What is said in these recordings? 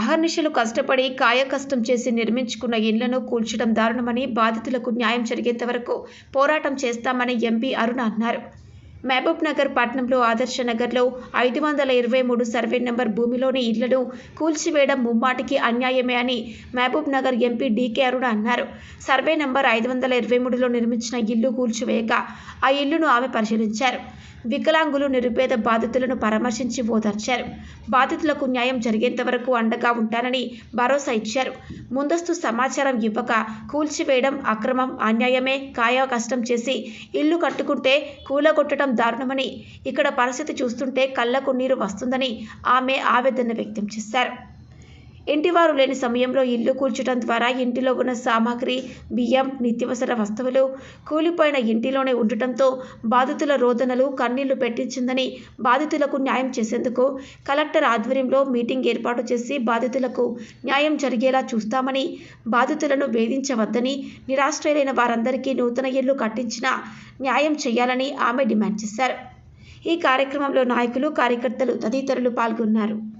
అహర్నిశలు కష్టపడి కాయకష్టం చేసి నిర్మించుకున్న ఇళ్ళను కూల్చడం దారుణమని బాధితులకు న్యాయం జరిగేంత వరకు పోరాటం చేస్తామని ఎంపీ అరుణ అన్నారు. మహబూబ్ నగర్ పట్టణంలో ఆదర్శ నగర్లో ఐదు వందల ఇరవై మూడు సర్వే నెంబర్ భూమిలోని ఇళ్ళను కూల్చివేయడం ముమ్మాటికి అన్యాయమే అని Mahabubnagar MP D K Aruna అన్నారు. సర్వే నెంబర్ ఐదు వందల ఇరవై మూడులో నిర్మించిన ఇల్లు కూల్చివేయగా ఆ ఇల్లును ఆమె పరిశీలించారు. వికలాంగులు నిరుపేద బాధితులను పరామర్శించి ఓదార్చారు. బాధితులకు న్యాయం జరిగేంత వరకు అండగా ఉంటానని భరోసా ఇచ్చారు. ముందస్తు సమాచారం ఇవ్వక కూల్చివేయడం అక్రమం అన్యాయమే. కాయ కష్టం చేసి ఇల్లు కట్టుకుంటే కూలగొట్టడం దారుణమని ఇక్కడ పరిస్థితి చూస్తుంటే కళ్ళకు నీరు వస్తుందని ఆమె ఆవేదన వ్యక్తం చేశారు. ఇంటివారు లేని సమయంలో ఇల్లు కూల్చడం ద్వారా ఇంటిలో ఉన్న సామాగ్రి బియ్యం నిత్యవసర వస్తువులు కూలిపోయిన ఇంటిలోనే ఉండటంతో బాధితుల రోదనలు కన్నీళ్ళు పెట్టించిందని బాధితులకు న్యాయం చేసేందుకు కలెక్టర్ ఆధ్వర్యంలో మీటింగ్ ఏర్పాటు చేసి బాధితులకు న్యాయం జరిగేలా చూస్తామని బాధితులను వేధించవద్దని నిరాశ్రయులైన వారందరికీ నూతన ఇల్లు కట్టించిన న్యాయం చేయాలని ఆమె డిమాండ్ చేశారు. ఈ కార్యక్రమంలో నాయకులు కార్యకర్తలు తదితరులు పాల్గొన్నారు.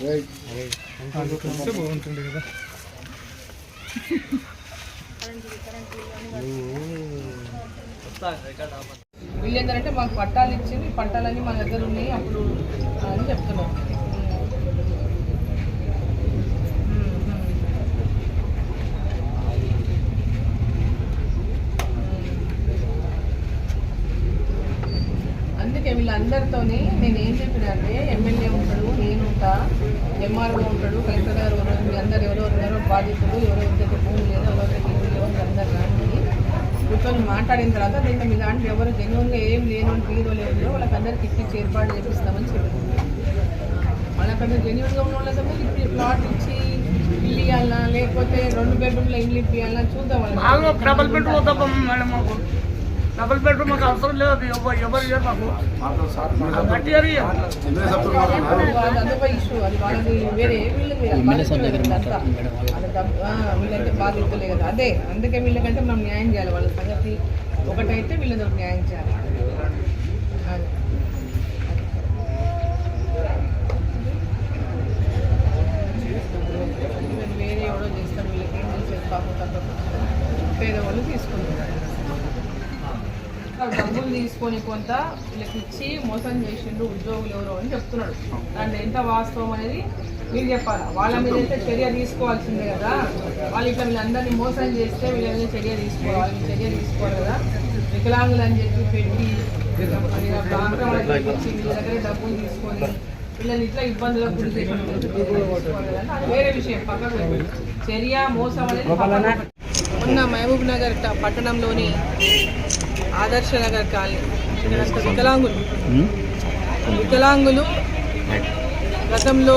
అన్న వీళ్ళు ఏంటంటే మాకు పట్టాలు ఇచ్చింది పట్టాలన్నీ మన దగ్గర ఉన్నాయి అప్పుడు అని చెప్తున్నారు అందుకే వీళ్ళందరితోని నేను ఏం చెప్పినా అంటే ఎమ్మెల్యే ఉంటాడు నేను ఉంటా ఎంఆర్ఓ ఉంటాడు కలెక్టర్ గారు ఉన్నారు మీ అందరు ఎవరెవరు ఉన్నారో బాధితులు ఎవరెవరికైతే భూమి లేదో ఎవరికైతే ఇల్లు లేవో అందరు రాండి కూర్చొని మాట్లాడిన తర్వాత దీంట్లో మీ దాంట్లో ఎవరు జెన్యున్గా ఏం లేను వాళ్ళు బీరో లేదో వాళ్ళకి అందరికి ఇచ్చి ఏర్పాటు చేపిస్తామని చెప్పింది వాళ్ళకందరూ జెన్యున్గా ఉన్న వాళ్ళకందరూ ఇప్పుడు ప్లాట్ ఇచ్చి ఇల్లు ఇవ్వాలా లేకపోతే రెండు బెడ్రూమ్లో ఇల్లు ఇప్పియాలా చూద్దాం మాకు. డబల్ బెడ్రూమ్ మాకు అవసరం లేదు అది ఎవరు ఎవరు ఇయ్యరు మాకు. గట్టి ఆ, వీళ్ళంటే బాధితులే కదా. అదే అందుకే వీళ్ళకంటే మనం న్యాయం చేయాలి. వాళ్ళ సంగతి ఒకటైతే వీళ్ళకి న్యాయం చేయాలి అది. వీళ్ళు వేరే ఎవడో చేస్తారు వీళ్ళకి ఏం తెలిసేది పాపం తప్ప పేదవాళ్ళు తీసుకుంటారు డబ్బులు తీసుకొని కొంత వీళ్ళకి ఇచ్చి మోసం చేసిండు ఉద్యోగులు ఎవరో అని చెప్తున్నాడు దాంట్లో ఎంత వాస్తవం అనేది మీరు చెప్పాలి వాళ్ళ మీద అయితే చర్య తీసుకోవాల్సిందే కదా వాళ్ళు ఇట్లా వీళ్ళందరినీ మోసం చేస్తే వీళ్ళ మీద చర్య తీసుకోవాలి చర్య తీసుకోవాలి కదా వికలాంగులు అని చెప్పి పెట్టి అది వీళ్ళ దగ్గర డబ్బులు తీసుకొని వీళ్ళని ఇట్లా ఇబ్బందులకు గురి అది వేరే విషయం పక్కకు చర్య మోసం అనేది మొన్న మహబూబ్ నగర్ పట్టణంలోని ఆదర్శ నగర్ కాలనీ వికలాంగులు. వికలాంగులు. గతంలో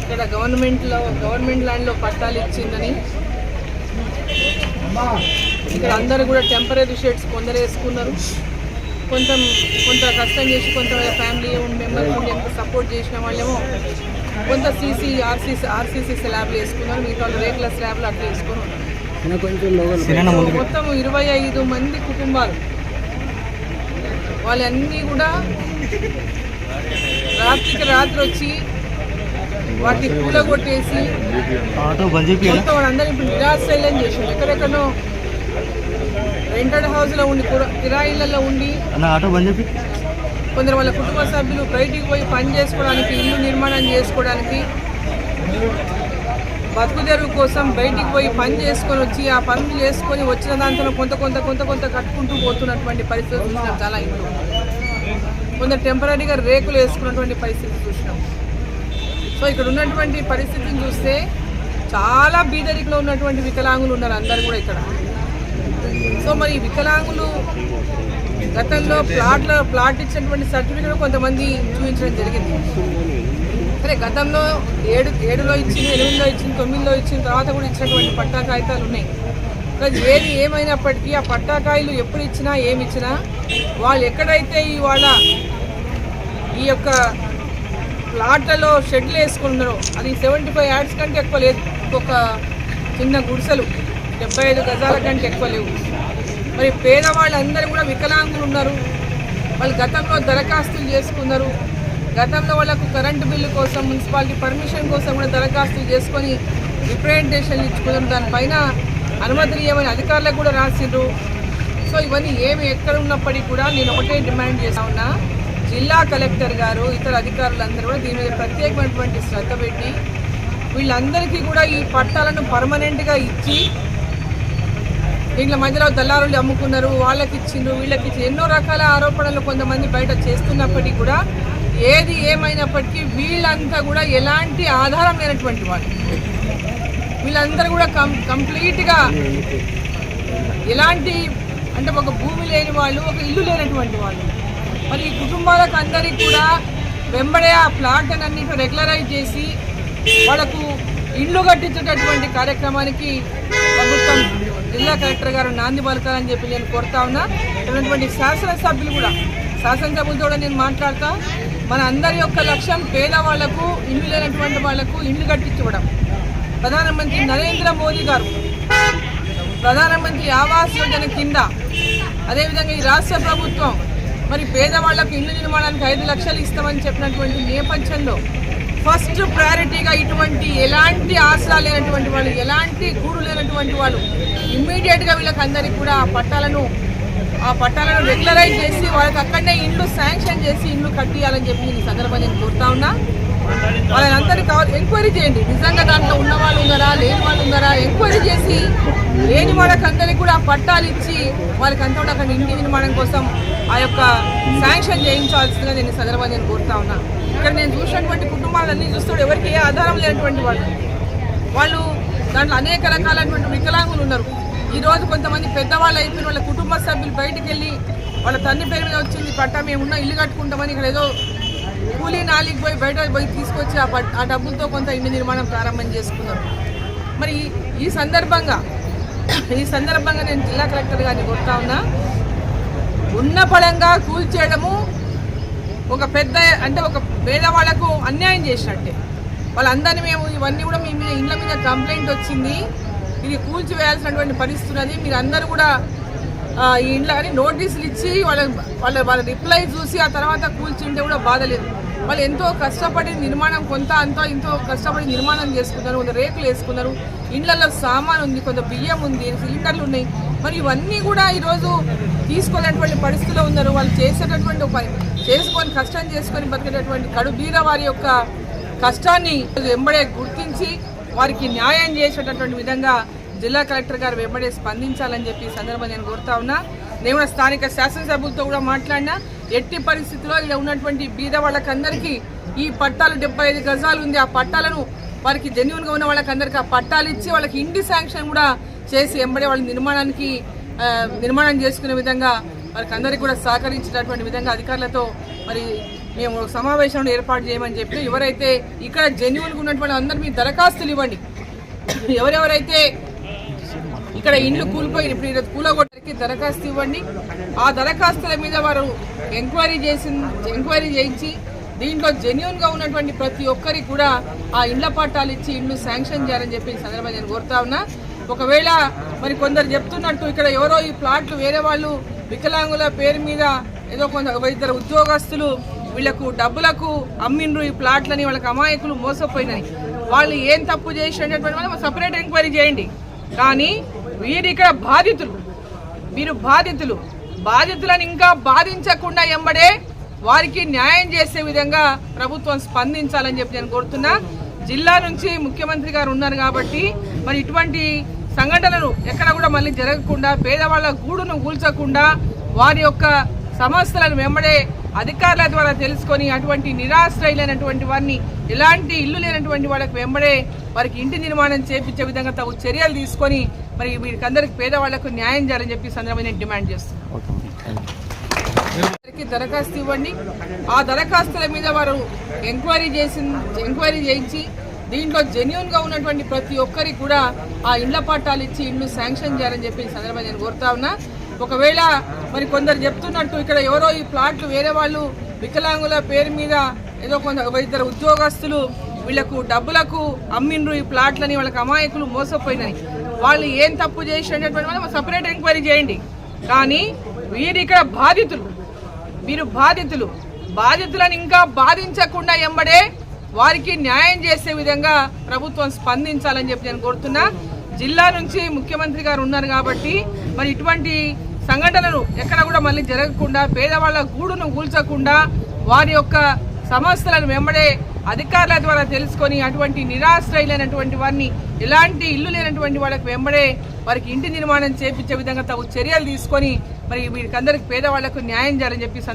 ఇక్కడ గవర్నమెంట్లో గవర్నమెంట్ ల్యాండ్లో పట్టాలు ఇచ్చిందని. ఇక్కడ అందరూ కూడా టెంపరీ షేడ్స్ కొందరు వేసుకున్నారు. కొంత కొంత కష్టం చేసి కొంత ఫ్యామిలీ మెంబర్స్ ఉండి ఎంత సపోర్ట్ చేసిన వాళ్ళేమో కొంత సీసీ ఆర్సీసీ ఆర్సీసీ స్లాబ్లు వేసుకున్నారు. మిగతా రేకుల స్లాబ్లు అట్లా వేసుకొని ఉన్నారు సో మొత్తం ఇరవై ఐదు మంది కుటుంబాలు. వాళ్ళన్నీ కూడా రాత్రికి రాత్రి వచ్చి వాటిని కూలగొట్టేసి మొత్తం వాళ్ళందరూ ఇప్పుడు నిరాశ్రయం చేసింది ఎక్కడెక్కడో రెంటెడ్ హౌస్లో ఉండి కిరాయిలలో ఉండి కొందరు వాళ్ళ కుటుంబ సభ్యులు బయటికి పోయి పని చేసుకోవడానికి ఇల్లు నిర్మాణం చేసుకోవడానికి బతుకు తెరువు కోసం బయటికి పోయి పని చేసుకొని వచ్చి ఆ పనులు చేసుకొని వచ్చిన దాంట్లో కొంత కొంత కొంత కొంత కట్టుకుంటూ పోతున్నటువంటి పరిస్థితి చూసినాం చాలా ఇంట్లో కొందరు టెంపరీగా రేకులు వేసుకున్నటువంటి పరిస్థితి చూసినాం. సో ఇక్కడ ఉన్నటువంటి పరిస్థితిని చూస్తే చాలా బీదరికలో ఉన్నటువంటి వికలాంగులు ఉన్నారు అందరు కూడా ఇక్కడ. సో మరి ఈ వికలాంగులు గతంలో ప్లాట్లో ప్లాట్ ఇచ్చినటువంటి సర్టిఫికేట్ కొంతమంది చూపించడం జరిగింది. సరే గతంలో ఏడు ఏడులో ఇచ్చింది ఎనిమిదిలో ఇచ్చింది తొమ్మిదిలో ఇచ్చిన తర్వాత కూడా ఇచ్చినటువంటి పట్టా కాగితాలు ఉన్నాయి. ఏది ఏమైనప్పటికీ ఆ పట్టాకాయలు ఎప్పుడు ఇచ్చినా ఏమి ఇచ్చినా వాళ్ళు ఎక్కడైతే ఇవాళ ఈ యొక్క ప్లాట్లలో షెడ్లు వేసుకున్నారో అది సెవెంటీ ఫైవ్ యాడ్స్ కంటే ఎక్కువ లేదు. ఒక చిన్న గుడిసెలు డెబ్బై ఐదు గజాల కంటే ఎక్కువ లేవు. మరి పేదవాళ్ళందరూ కూడా వికలాంగులు ఉన్నారు. వాళ్ళు గతంలో దరఖాస్తులు చేసుకున్నారు. గతంలో వాళ్ళకు కరెంటు బిల్లు కోసం మున్సిపాలిటీ పర్మిషన్ కోసం కూడా దరఖాస్తులు చేసుకొని రిప్రజెంటేషన్లు ఇచ్చుకున్నారు. దానిపైన అనుమతినీయమని అధికారులకు కూడా రాసిండ్రు. సో ఇవన్నీ ఏమి ఎక్కడ ఉన్నప్పటికీ కూడా నేను ఒకటే డిమాండ్ చేస్తా ఉన్నా. జిల్లా కలెక్టర్ గారు ఇతర అధికారులందరూ కూడా దీని మీద ప్రత్యేకమైనటువంటి శ్రద్ధ పెట్టి వీళ్ళందరికీ కూడా ఈ పట్టాలను పర్మనెంట్గా ఇచ్చి దీంట్లో మధ్యలో దళారులు అమ్ముకున్నారు వాళ్ళకి ఇచ్చిండ్రు వీళ్ళకి ఇచ్చి ఎన్నో రకాల ఆరోపణలు కొంతమంది బయట చేస్తున్నప్పటికీ కూడా ఏది ఏమైనప్పటికీ వీళ్ళంతా కూడా ఎలాంటి ఆధారం లేనటువంటి వాళ్ళు. వీళ్ళందరూ కూడా కం కంప్లీట్గా ఎలాంటి అంటే ఒక భూమి లేని వాళ్ళు ఒక ఇల్లు లేనటువంటి వాళ్ళు. మరి ఈ కుటుంబాలకు అందరికీ కూడా వెంబడే ఆ ప్లాట్ అన్నిటి రెగ్యులరైజ్ చేసి వాళ్ళకు ఇల్లు కట్టించేటటువంటి కార్యక్రమానికి ప్రభుత్వం జిల్లా కలెక్టర్ గారు నాంది పలకాలని చెప్పి నేను కోరుతా ఉన్నా. ఉన్నటువంటి శాసనసభ్యులు కూడా శాసనసభ్యులతో కూడా నేను మాట్లాడతా. మన అందరి యొక్క లక్ష్యం పేదవాళ్ళకు ఇల్లు లేనటువంటి వాళ్ళకు ఇల్లు కట్టించుకోవడం ప్రధానమంత్రి నరేంద్ర మోదీ గారు. ప్రధానమంత్రి ఆవాస్ యోజన కింద అదేవిధంగా ఈ రాష్ట్ర ప్రభుత్వం మరి పేదవాళ్ళకు ఇల్లు నిర్మాణానికి ఐదు లక్షలు ఇస్తామని చెప్పినటువంటి నేపథ్యంలో ఫస్ట్ ప్రయారిటీగా ఇటువంటి ఎలాంటి ఆసరా లేనటువంటి వాళ్ళు ఎలాంటి గూడు లేనటువంటి వాళ్ళు ఇమ్మీడియట్గా వీళ్ళకి అందరికీ కూడా ఆ పట్టాలను ఆ పట్టాలను రెగ్యులరైజ్ చేసి వాళ్ళకి అక్కడనే ఇండ్లు శాంక్షన్ చేసి ఇండ్లు కట్టియాలని చెప్పి ఈ సందర్భంగా నేను కోరుతా ఉన్నా. వాళ్ళందరినీ కావాలి ఎంక్వైరీ చేయండి. నిజంగా దాంట్లో ఉన్న వాళ్ళు ఉన్నారా లేని వాళ్ళు ఉన్నారా? ఎంక్వైరీ చేసి లేని వాళ్ళకి కూడా పట్టాలు ఇచ్చి వాళ్ళకి అంతా కూడా అక్కడ ఇంటి నిర్మాణం కోసం ఆ యొక్క శాంక్షన్ చేయించాల్సిందిగా నేను సందర్భంగా నేను కోరుతా ఉన్నా. ఇక్కడ నేను చూసినటువంటి కుటుంబాలన్నీ చూస్తాడు ఎవరికి ఏ ఆధారం లేనటువంటి వాళ్ళు. వాళ్ళు దాంట్లో అనేక రకాలైనటువంటి వికలాంగులు ఉన్నారు. ఈరోజు కొంతమంది పెద్దవాళ్ళు అయిపోయిన వాళ్ళ కుటుంబ సభ్యులు బయటికి వెళ్ళి వాళ్ళ తండ్రి పేరు మీద వచ్చింది పట్టా మేము ఉన్న ఇల్లు కట్టుకుంటామని ఇక్కడ ఏదో కూలీ నాలికి పోయి బయట పోయి తీసుకొచ్చి ఆ డబ్బులతో కొంత ఇంటి నిర్మాణం ప్రారంభం చేసుకున్నాం. మరి ఈ- సందర్భంగా ఈ సందర్భంగా నేను జిల్లా కలెక్టర్ గారిని కొడతా ఉన్నా ఉన్న పడంగా కూల్చేయడము ఒక పెద్ద అంటే ఒక పేదవాళ్ళకు అన్యాయం చేసినట్టే. వాళ్ళందరినీ మేము ఇవన్నీ కూడా మీ మీద ఇండ్ల మీద కంప్లైంట్ వచ్చింది. ఇది కూల్చివేయాల్సినటువంటి పరిస్థితి ఉన్నది మీరు అందరూ కూడా ఈ ఇండ్లని నోటీసులు ఇచ్చి వాళ్ళ వాళ్ళ వాళ్ళ రిప్లై చూసి ఆ తర్వాత కూల్చుంటే కూడా బాధ లేదు. వాళ్ళు ఎంతో కష్టపడి నిర్మాణం కొంత అంతా ఎంతో కష్టపడి నిర్మాణం చేసుకున్నారు కొంత రేకులు వేసుకున్నారు. ఇండ్లలో సామాన్ ఉంది కొంత బియ్యం ఉంది సిలిండర్లు ఉన్నాయి. మరి ఇవన్నీ కూడా ఈరోజు తీసుకోలేనటువంటి పరిస్థితిలో ఉన్నారు. వాళ్ళు చేసేటటువంటి పని చేసుకొని కష్టం చేసుకొని బతికేటటువంటి కడు వారి యొక్క కష్టాన్ని వెంబడే గుర్తించి వారికి న్యాయం చేసేటటువంటి విధంగా జిల్లా కలెక్టర్ గారు వెంబడే స్పందించాలని చెప్పి ఈ సందర్భంగా నేను కోరుతా ఉన్నా. నేను కూడా స్థానిక శాసనసభ్యులతో కూడా మాట్లాడినా. ఎట్టి పరిస్థితిలో ఇలా ఉన్నటువంటి బీద వాళ్ళకందరికీ ఈ పట్టాలు డెబ్బై ఐదు గజాలు ఉంది. ఆ పట్టాలను వారికి జెన్యున్గా ఉన్న వాళ్ళకందరికీ ఆ పట్టాలు ఇచ్చి వాళ్ళకి ఇంటి శాంక్షన్ కూడా చేసి వెంబడే వాళ్ళ నిర్మాణానికి నిర్మాణం చేసుకునే విధంగా వారికి అందరికీ కూడా సహకరించినటువంటి విధంగా అధికారులతో మరి మేము ఒక సమావేశం ఏర్పాటు చేయమని చెప్పి ఎవరైతే ఇక్కడ జెన్యున్గా ఉన్నటువంటి అందరు మీ దరఖాస్తులు ఇవ్వండి. ఎవరెవరైతే ఇక్కడ ఇండ్లు కూలిపోయి ఇప్పుడు ఈరోజు కూలగొట్టడానికి దరఖాస్తు ఇవ్వండి. ఆ దరఖాస్తుల మీద వారు ఎంక్వైరీ చేసి ఎంక్వైరీ చేయించి దీంట్లో జెన్యున్గా ఉన్నటువంటి ప్రతి ఒక్కరికి కూడా ఆ ఇండ్ల పట్టాలు ఇచ్చి ఇండ్లు శాంక్షన్ చేయాలని చెప్పి సందర్భంగా నేను కోరుతా ఉన్నా. ఒకవేళ మరి కొందరు చెప్తున్నట్టు ఇక్కడ ఎవరో ఈ ప్లాట్లు వేరే వాళ్ళు వికలాంగుల పేరు మీద ఏదో కొంత ఇద్దరు ఉద్యోగస్తులు వీళ్ళకు డబ్బులకు అమ్మిండ్రు ఈ ప్లాట్లని వాళ్ళకి అమాయకులు మోసపోయినాయి వాళ్ళు ఏం తప్పు చేసినటువంటి వాళ్ళు సపరేట్ ఎంక్వైరీ చేయండి. కానీ వీరు ఇక్కడ బాధితులు. వీరు బాధితులు. బాధితులను ఇంకా బాధించకుండా ఎంబడే వారికి న్యాయం చేసే విధంగా ప్రభుత్వం స్పందించాలని చెప్పి నేను కోరుతున్నా. జిల్లా నుంచి ముఖ్యమంత్రి గారు ఉన్నారు కాబట్టి మరి ఇటువంటి సంఘటనలు ఎక్కడ కూడా మళ్ళీ జరగకుండా పేదవాళ్ళ గూడును కూల్చకుండా వారి యొక్క సమస్యలను వెంబడే అధికారుల ద్వారా తెలుసుకొని అటువంటి నిరాశ్రయులైనటువంటి వారిని ఎలాంటి ఇల్లు లేనటువంటి వాళ్ళకి వెంబడే వారికి ఇంటి నిర్మాణం చేపించే విధంగా తగు చర్యలు తీసుకొని మరి వీరికి అందరికి పేదవాళ్ళకు న్యాయం చేయాలని చెప్పి సందర్భంగా నేను డిమాండ్ చేస్తున్నాను. దరఖాస్తు ఇవ్వండి. ఆ దరఖాస్తుల మీద వారు ఎంక్వైరీ చేసి ఎంక్వైరీ చేయించి దీంట్లో జెన్యున్గా ఉన్నటువంటి ప్రతి ఒక్కరికి కూడా ఆ ఇండ్ల పట్టాలు ఇచ్చి ఇండ్లు శాంక్షన్ చేయాలని చెప్పి సందర్భంగా నేను కోరుతా ఉన్నా. ఒకవేళ మరి కొందరు చెప్తున్నట్టు ఇక్కడ ఎవరో ఈ ప్లాట్లు వేరే వాళ్ళు వికలాంగుల పేరు మీద ఏదో కొంత ఇద్దరు ఉద్యోగస్తులు వీళ్ళకు డబ్బులకు అమ్మిండ్రు ఈ ప్లాట్లని వాళ్ళకి అమాయకులు మోసపోయినాయి వాళ్ళు ఏం తప్పు చేసినటువంటి వాళ్ళు సపరేట్ ఎంక్వైరీ చేయండి. కానీ వీరు ఇక్కడ బాధితులు వీరు బాధితులు. బాధితులను ఇంకా బాధించకుండా ఎంబడే వారికి న్యాయం చేసే విధంగా ప్రభుత్వం స్పందించాలని చెప్పి నేను కోరుతున్నా. జిల్లా నుంచి ముఖ్యమంత్రి గారు ఉన్నారు కాబట్టి మరి ఇటువంటి సంఘటనలు ఎక్కడ కూడా మళ్ళీ జరగకుండా పేదవాళ్ళ గూడును కూల్చకుండా వారి యొక్క సమస్యలను వెంబడే అధికారుల ద్వారా తెలుసుకొని అటువంటి నిరాశ్రయులైనటువంటి వారిని ఎలాంటి ఇల్లు లేనటువంటి వాళ్ళకి వెంబడే వారికి ఇంటి నిర్మాణం చేపించే విధంగా తగు చర్యలు తీసుకొని మరి వీరికందరికి పేదవాళ్ళకు న్యాయం చేయాలని చెప్పి